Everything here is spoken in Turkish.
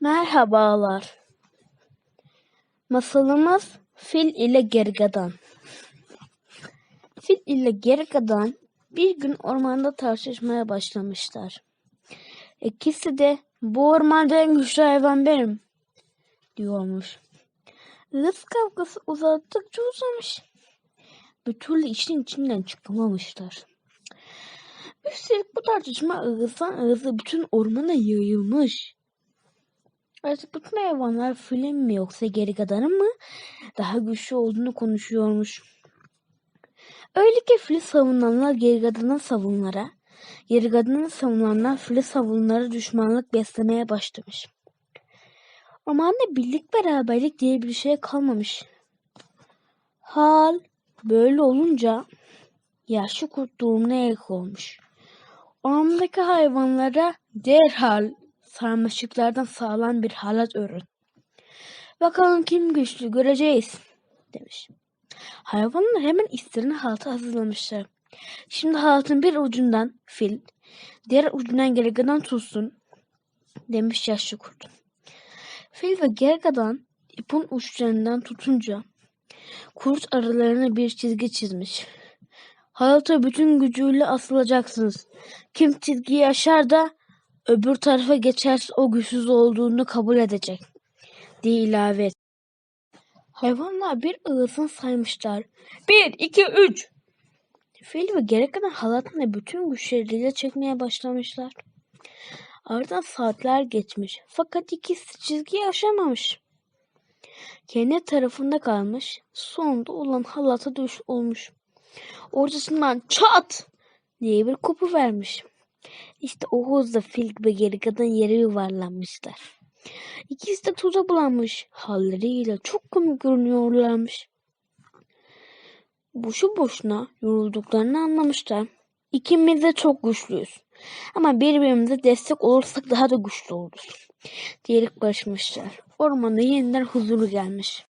Merhabalar. Masalımız Fil ile Gergadan. Fil ile Gergadan bir gün ormanda tartışmaya başlamışlar. İkisi de bu ormanda en güçlü hayvan benim diyormuş. Rız kavgası uzattıkça uzamış. Bir türlü işin içinden çıkamamışlar. Üstelik bu tartışma ağızdan ağıza bütün ormana yayılmış. Artık bütün hayvanlar filin mi yoksa geri kadanın mı daha güçlü olduğunu konuşuyormuş. Öyle ki fili savunanlar geri kadının savunlara, geri kadını savunanlar fili savunanlara düşmanlık beslemeye başlamış. Ormanda birlik beraberlik diye bir şey kalmamış. Hal böyle olunca yaşlı kurt durumuna el olmuş. Ormandaki hayvanlara derhal sarmaşıklardan sağlam bir halat örün. Bakalım kim güçlü göreceğiz demiş. Hayvanlar hemen isterini halata hazırlamışlar. Şimdi halatın bir ucundan fil, diğer ucundan gergedan tutsun demiş yaşlı kurt. Fil ve gergedan ipin uçlarından tutunca kurt aralarına bir çizgi çizmiş. Halata bütün gücüyle asılacaksınız. Kim çizgiyi aşar da öbür tarafa geçerse o güçsüz olduğunu kabul edecek diye ilave et. Hayvanlar bir ağızdan saymışlar. Bir, iki, üç. Fil ve gerek kalan halatını bütün güçleriyle çekmeye başlamışlar. Ardından saatler geçmiş. Fakat ikisi çizgiyi aşamamış. Kendi tarafında kalmış. Sonunda olan halata düş olmuş. Ortasından çat diye bir kopu vermiş. İşte o hızla fil ve geri kadın yere yuvarlanmışlar. İkisi de tuza bulanmış. Halleriyle çok komik görünüyorlarmış. Boşu boşuna yorulduklarını anlamışlar. İkimiz de çok güçlüyüz. Ama birbirimize destek olursak daha da güçlü oluruz. Diyerek barışmışlar. Ormanda yeniden huzuru gelmiş.